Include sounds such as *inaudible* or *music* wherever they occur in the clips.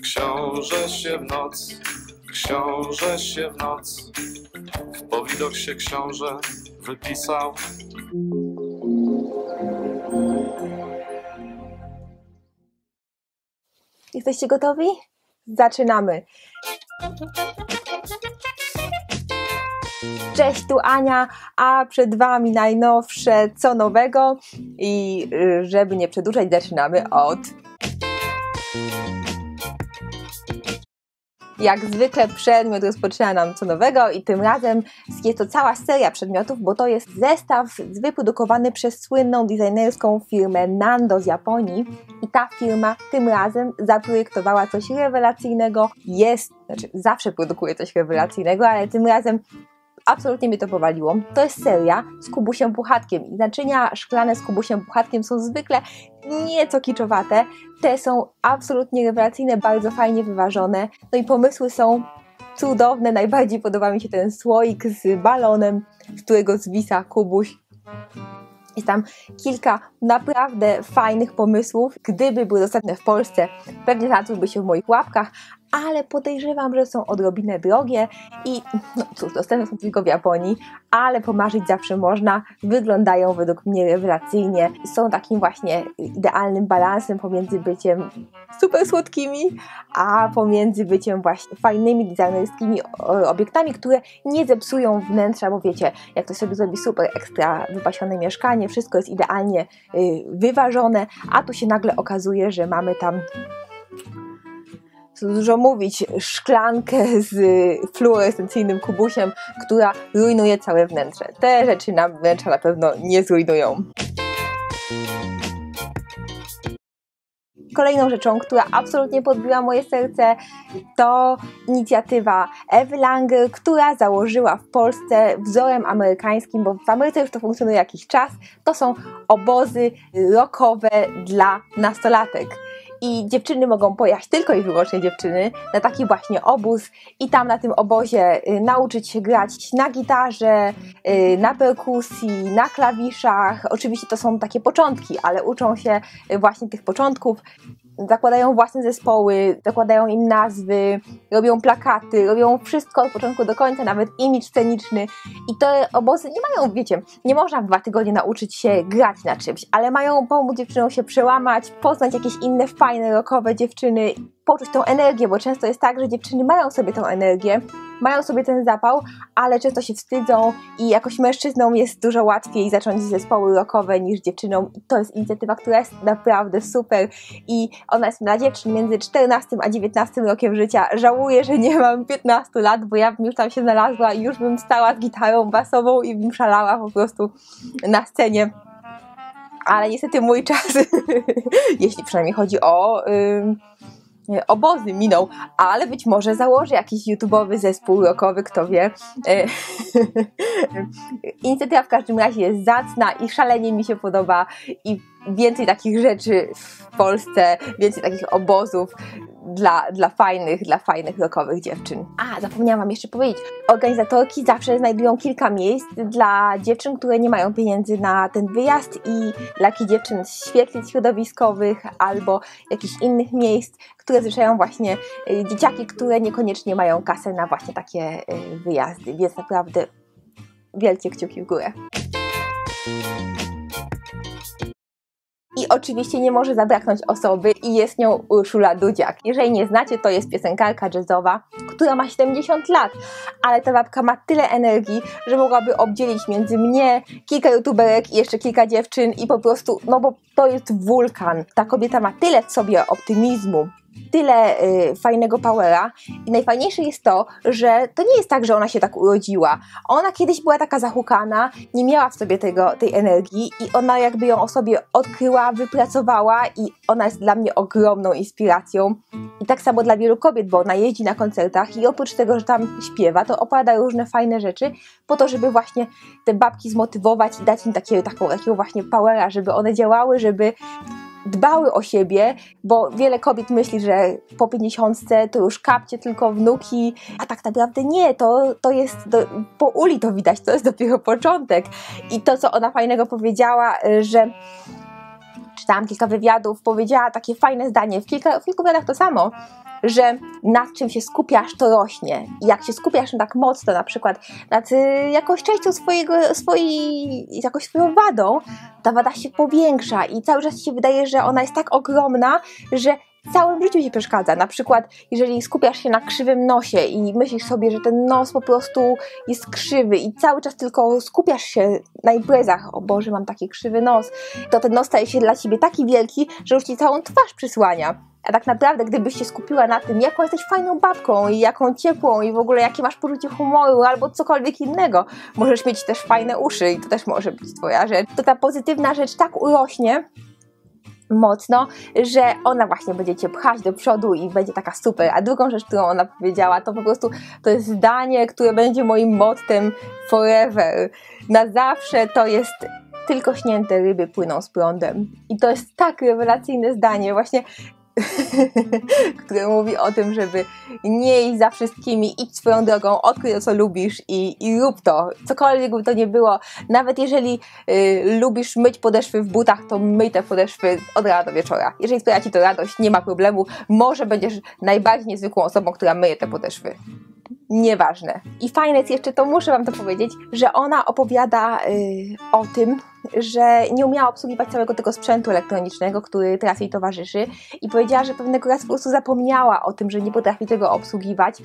Książę się w noc, książę się w noc, w powidok się książę wypisał. Jesteście gotowi? Zaczynamy. Cześć, tu Ania, a przed Wami najnowsze co nowego i y, żeby nie przedłużać, zaczynamy od Jak zwykle przedmiot rozpoczyna nam co nowego i tym razem jest to cała seria przedmiotów, bo to jest zestaw wyprodukowany przez słynną designerską firmę Nando z Japonii i ta firma tym razem zaprojektowała coś rewelacyjnego. Jest, znaczy zawsze produkuje coś rewelacyjnego, ale tym razem absolutnie mnie to powaliło. To jest seria z kubusiem puchatkiem i naczynia szklane z kubusiem puchatkiem są zwykle nieco kiczowate. Te są absolutnie rewelacyjne, bardzo fajnie wyważone. No i pomysły są cudowne. Najbardziej podoba mi się ten słoik z balonem, z którego zwisa kubuś. Jest tam kilka naprawdę fajnych pomysłów. Gdyby były dostępne w Polsce, pewnie znalazłyby się w moich łapkach, ale podejrzewam, że są odrobinę drogie i no cóż, dostępne są tylko w Japonii, ale pomarzyć zawsze można. Wyglądają według mnie rewelacyjnie. Są takim właśnie idealnym balansem pomiędzy byciem super słodkimi, a pomiędzy byciem właśnie fajnymi designerskimi obiektami, które nie zepsują wnętrza, bo wiecie, jak to sobie zrobi super ekstra wypasione mieszkanie, wszystko jest idealnie y, wyważone, a tu się nagle okazuje, że mamy tam co dużo mówić, szklankę z fluorescencyjnym kubusiem, która rujnuje całe wnętrze. Te rzeczy nam wnętrza na pewno nie zrujnują. Kolejną rzeczą, która absolutnie podbiła moje serce, to inicjatywa Ewy Langer, która założyła w Polsce wzorem amerykańskim, bo w Ameryce już to funkcjonuje jakiś czas, to są obozy rockowe dla nastolatek i dziewczyny mogą pojechać, tylko i wyłącznie dziewczyny, na taki właśnie obóz i tam na tym obozie y, nauczyć się grać na gitarze, y, na perkusji, na klawiszach. Oczywiście to są takie początki, ale uczą się y, właśnie tych początków zakładają własne zespoły, zakładają im nazwy, robią plakaty, robią wszystko od początku do końca, nawet imidż sceniczny. I te obozy nie mają, wiecie, nie można w dwa tygodnie nauczyć się grać na czymś, ale mają pomóc dziewczynom się przełamać, poznać jakieś inne fajne, rokowe dziewczyny, poczuć tą energię, bo często jest tak, że dziewczyny mają sobie tą energię, mają sobie ten zapał, ale często się wstydzą i jakoś mężczyznom jest dużo łatwiej zacząć zespoły rockowe niż dziewczynom. To jest inicjatywa, która jest naprawdę super i ona jest dla dziewczyn między 14 a 19 rokiem życia. Żałuję, że nie mam 15 lat, bo ja bym już tam się znalazła i już bym stała z gitarą basową i bym szalała po prostu na scenie ale niestety mój czas, *laughs* jeśli przynajmniej chodzi o yy, obozy minął, ale być może założy jakiś YouTube'owy zespół rockowy, kto wie. E, *laughs* inicjatywa w każdym razie jest zacna i szalenie mi się podoba i więcej takich rzeczy w Polsce, więcej takich obozów dla, dla fajnych, dla fajnych rockowych dziewczyn. A, zapomniałam Wam jeszcze powiedzieć, organizatorki zawsze znajdują kilka miejsc dla dziewczyn, które nie mają pieniędzy na ten wyjazd i dla takich dziewczyn świetlic środowiskowych albo jakichś innych miejsc, które zrzeszają właśnie y, dzieciaki, które niekoniecznie mają kasę na właśnie takie y, wyjazdy, więc naprawdę wielkie kciuki w górę. Oczywiście nie może zabraknąć osoby i jest nią Urszula Dudziak. Jeżeli nie znacie, to jest piosenkarka jazzowa, która ma 70 lat, ale ta babka ma tyle energii, że mogłaby obdzielić między mnie, kilka youtuberek i jeszcze kilka dziewczyn i po prostu, no bo to jest wulkan. Ta kobieta ma tyle w sobie optymizmu, tyle y, fajnego powera i najfajniejsze jest to, że to nie jest tak, że ona się tak urodziła. Ona kiedyś była taka zahukana, nie miała w sobie tego, tej energii i ona jakby ją o sobie odkryła, wypracowała i ona jest dla mnie ogromną inspiracją. I tak samo dla wielu kobiet, bo ona jeździ na koncertach i oprócz tego, że tam śpiewa, to opowiada różne fajne rzeczy po to, żeby właśnie te babki zmotywować i dać im takie, taką, takiego właśnie powera, żeby one działały, żeby dbały o siebie, bo wiele kobiet myśli, że po 50 to już kapcie tylko wnuki, a tak naprawdę nie, to, to jest, do, po uli to widać, to jest dopiero początek. I to, co ona fajnego powiedziała, że czytałam kilka wywiadów, powiedziała takie fajne zdanie, w, kilka, w kilku wywiadach to samo, że nad czym się skupiasz, to rośnie. I jak się skupiasz tak mocno, na przykład nad y, jakąś częścią swojego, swojej, jakąś swoją wadą, ta wada się powiększa i cały czas ci się wydaje, że ona jest tak ogromna, że całym życiu ci przeszkadza. Na przykład, jeżeli skupiasz się na krzywym nosie i myślisz sobie, że ten nos po prostu jest krzywy i cały czas tylko skupiasz się na imprezach, o Boże, mam taki krzywy nos, to ten nos staje się dla ciebie taki wielki, że już ci całą twarz przysłania. A tak naprawdę, gdybyś się skupiła na tym, jaką jesteś fajną babką i jaką ciepłą i w ogóle jakie masz poczucie humoru albo cokolwiek innego, możesz mieć też fajne uszy i to też może być twoja rzecz, to ta pozytywna rzecz tak urośnie, mocno, że ona właśnie będzie cię pchać do przodu i będzie taka super. A drugą rzecz, którą ona powiedziała, to po prostu to jest zdanie, które będzie moim mottem forever. Na zawsze to jest tylko śnięte ryby płyną z prądem. I to jest tak rewelacyjne zdanie. Właśnie *laughs* które mówi o tym, żeby nie iść za wszystkimi, idź swoją drogą, odkryj to, co lubisz i, i rób to. Cokolwiek by to nie było. Nawet jeżeli y, lubisz myć podeszwy w butach, to myj te podeszwy od rana do wieczora. Jeżeli sprawia Ci to radość, nie ma problemu. Może będziesz najbardziej niezwykłą osobą, która myje te podeszwy nieważne. I fajne jest jeszcze, to muszę Wam to powiedzieć, że ona opowiada y, o tym, że nie umiała obsługiwać całego tego sprzętu elektronicznego, który teraz jej towarzyszy i powiedziała, że pewnego razu po prostu zapomniała o tym, że nie potrafi tego obsługiwać,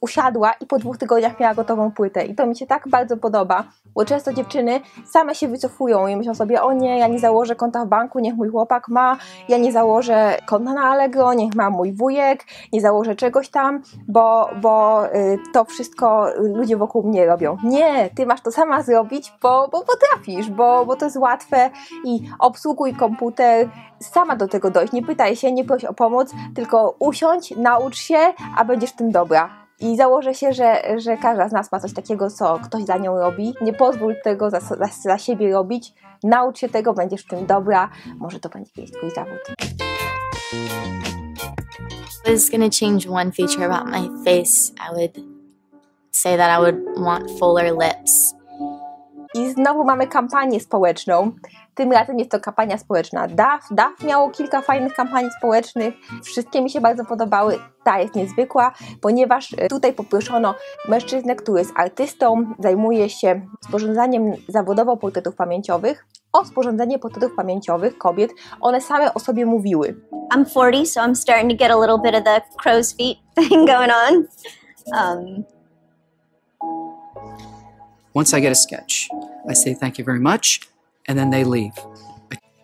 usiadła i po dwóch tygodniach miała gotową płytę. I to mi się tak bardzo podoba, bo często dziewczyny same się wycofują i myślą sobie, o nie, ja nie założę konta w banku, niech mój chłopak ma, ja nie założę konta na Allegro, niech ma mój wujek, nie założę czegoś tam, bo, bo y, to wszystko ludzie wokół mnie robią. Nie, ty masz to sama zrobić, bo, bo potrafisz, bo, bo to jest łatwe i obsługuj komputer, sama do tego dojść, nie pytaj się, nie proś o pomoc, tylko usiądź, naucz się, a będziesz tym dobra. I założę się, że, że każda z nas ma coś takiego, co ktoś za nią robi. Nie pozwól tego za, za, za siebie robić. Naucz się tego, będziesz w tym dobra. Może to będzie kiedyś twój zawód. I was going to change one feature about my face, I would say that I would want fuller lips. I znowu mamy kampanię społeczną. Tym razem jest to kampania społeczna DAF. DAF miało kilka fajnych kampanii społecznych. Wszystkie mi się bardzo podobały. Ta jest niezwykła, ponieważ tutaj poproszono mężczyznę, który jest artystą, zajmuje się sporządzaniem zawodowo portretów pamięciowych, o sporządzenie portretów pamięciowych kobiet. One same o sobie mówiły. I'm 40, so I'm starting to get a little bit of the crow's feet *laughs* thing going on. Um, Once I get a sketch, I say thank you very much, and then they leave.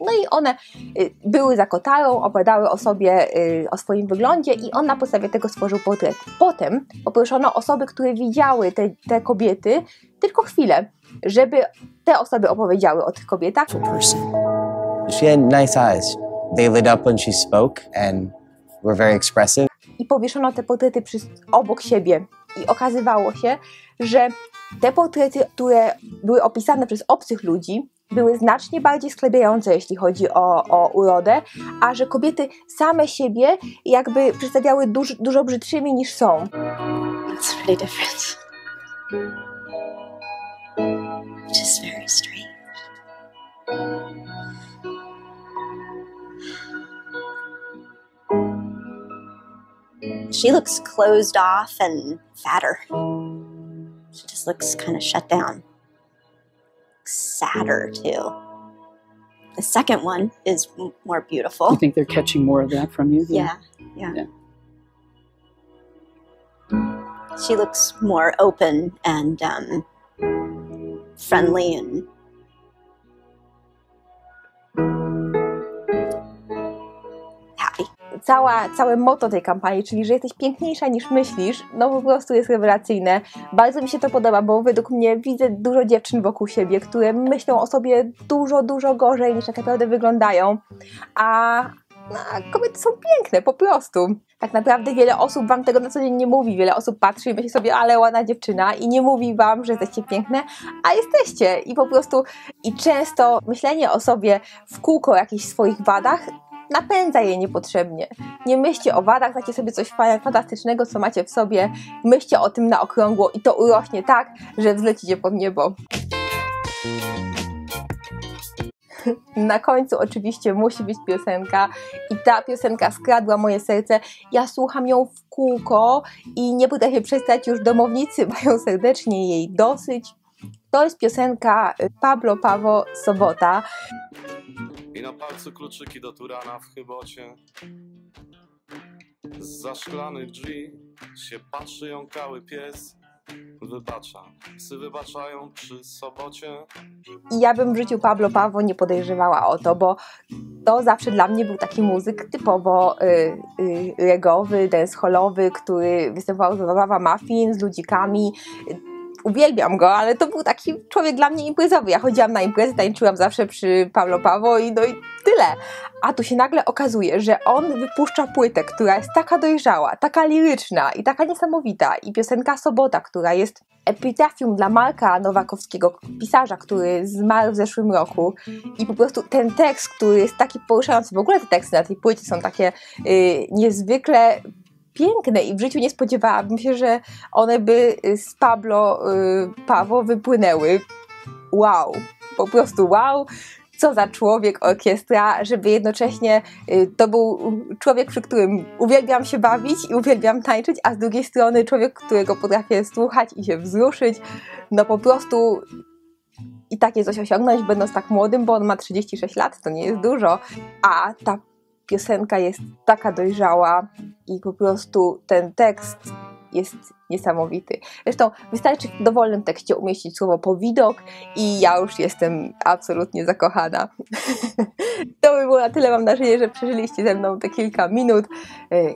No i one y, były za kotarą, opowiadały o sobie, y, o swoim wyglądzie i on na podstawie tego stworzył portret. Potem poproszono osoby, które widziały te, te kobiety tylko chwilę, żeby te osoby opowiedziały o tych kobietach. She had nice eyes. They lit up when she spoke and were very expressive. i powieszono te portrety przy, obok siebie. I okazywało się, że te portrety, które były opisane przez obcych ludzi, były znacznie bardziej sklebiające, jeśli chodzi o, o urodę, a że kobiety same siebie jakby przedstawiały duż, dużo brzydszymi niż są. it's really different. Is very strange. She looks closed off and fatter. She just looks kind of shut down. Sadder, too. The second one is m- more beautiful. You think they're catching more of that from you? Yeah, yeah. Yeah. She looks more open and um, friendly and Cała, całe motto tej kampanii, czyli że jesteś piękniejsza niż myślisz, no po prostu jest rewelacyjne. Bardzo mi się to podoba, bo według mnie widzę dużo dziewczyn wokół siebie, które myślą o sobie dużo, dużo gorzej niż tak naprawdę wyglądają. A, a kobiety są piękne, po prostu. Tak naprawdę wiele osób wam tego na co dzień nie mówi. Wiele osób patrzy i myśli sobie, ale ładna dziewczyna i nie mówi wam, że jesteście piękne, a jesteście. I po prostu, i często myślenie o sobie w kółko o jakichś swoich wadach napędza je niepotrzebnie. Nie myślcie o wadach, znacie sobie coś fa- fantastycznego, co macie w sobie. Myślcie o tym na okrągło i to urośnie tak, że wzlecicie pod niebo. *laughs* Na końcu oczywiście musi być piosenka i ta piosenka skradła moje serce. Ja słucham ją w kółko i nie potrafię przestać, już domownicy *laughs* mają serdecznie jej dosyć. To jest piosenka Pablo Pawo Sobota. I na palcu kluczyki do Turana w chybocie. Z szklanych drzwi się patrzy jąkały pies. Wybacza, psy wybaczają przy sobocie. I ja bym w życiu Pablo Pawo nie podejrzewała o to, bo to zawsze dla mnie był taki muzyk typowo y, y, dancehallowy, który występował z Wawa Muffin, z ludzikami. Uwielbiam go, ale to był taki człowiek dla mnie imprezowy. Ja chodziłam na imprezy, tańczyłam zawsze przy Pablo Pawo i no i tyle. A tu się nagle okazuje, że on wypuszcza płytę, która jest taka dojrzała, taka liryczna i taka niesamowita. I piosenka Sobota, która jest epitafium dla Marka Nowakowskiego, pisarza, który zmarł w zeszłym roku. I po prostu ten tekst, który jest taki poruszający, w ogóle te teksty na tej płycie są takie yy, niezwykle piękne i w życiu nie spodziewałabym się, że one by z Pablo yy, Pawo wypłynęły. Wow, po prostu wow co za człowiek orkiestra, żeby jednocześnie y, to był człowiek, przy którym uwielbiam się bawić i uwielbiam tańczyć, a z drugiej strony człowiek, którego potrafię słuchać i się wzruszyć. No po prostu i takie coś osiągnąć, będąc tak młodym, bo on ma 36 lat, to nie jest dużo, a ta piosenka jest taka dojrzała i po prostu ten tekst jest niesamowity. Zresztą wystarczy w dowolnym tekście umieścić słowo powidok i ja już jestem absolutnie zakochana. *laughs* to by było na tyle. Mam nadzieję, że przeżyliście ze mną te kilka minut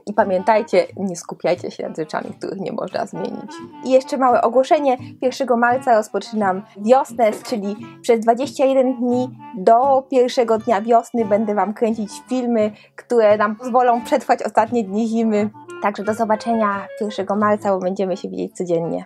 i pamiętajcie, nie skupiajcie się nad rzeczami, których nie można zmienić. I jeszcze małe ogłoszenie. 1 marca rozpoczynam wiosnę, czyli przez 21 dni do pierwszego dnia wiosny będę Wam kręcić filmy, które nam pozwolą przetrwać ostatnie dni zimy. Także do zobaczenia 1 marca, bo będziemy się widzieć codziennie.